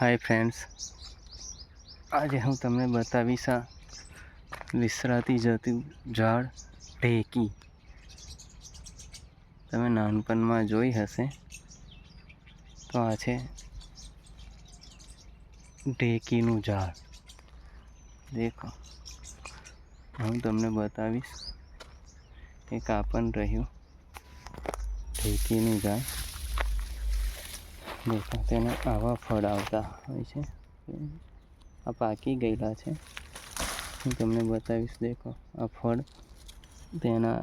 Hi friends આજે હું તમને બતાવીશ આ વિસરાતી જતું ઝાડ ઢેકી તમે નાનપણમાં જોઈ હશે. તો આ છે ઢેકીનું ઝાડ. દેખો. હું તમને બતાવીશ. એક આ પણ રહ્યું ઢેકીનું ઝાડ. દેખો તેના આવા ફળ આવતા હોય છે. આ પાકી ગયેલા છે. હું તમને બતાવીશ, દેખો, આ ફળ તેના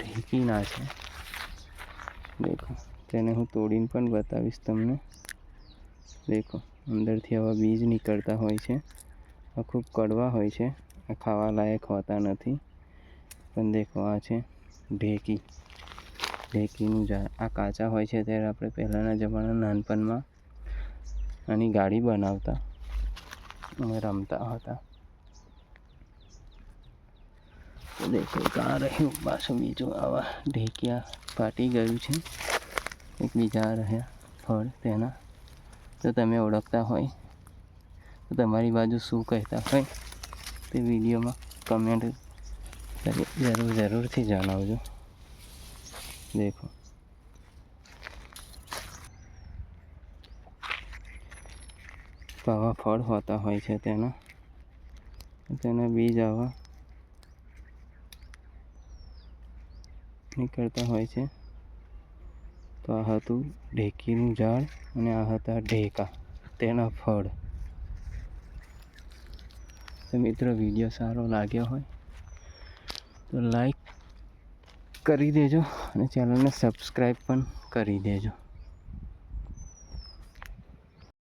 ઢીકીના છે. દેખો, તેને હું તોડીને પણ બતાવીશ તમને. દેખો, અંદરથી આવા બીજ નીકળતા હોય છે. આ ખૂબ કડવા હોય છે. આ ખાવા લાયક હોતા નથી. પણ દેખો, આ છે ઢેકી. ઢેકીનું ઝાડ આ કાચા હોય છે ત્યારે આપણે પહેલાંના જમાના નાનપણમાં આની ગાડી બનાવતા અમે રમતા હતા. તો દેખો આ રહ્યું, પાછું બીજું આવા ઢેકિયા ફાટી ગયું છે. એક બીજા રહ્યા ફળ તેના. તો તમે ઓળખતા હોય, તો તમારી બાજુ શું કહેતા હોય તે વિડીયોમાં કમેન્ટ જરૂર, જરૂરથી જણાવજો. દેખો તો આવા ફળ હોતા હોય છે તેના તેના બીજ આવા નીકળતા હોય છે તો આ હતું ઢેકીનું ઝાડ અને આ હતા ઢેકા તેના ફળ તો મિત્રો વીડિયો સારો લાગ્યો હોય તો લાઈક કરી દેજો અને ચેનલને સબસ્ક્રાઈબ પણ કરી દેજો.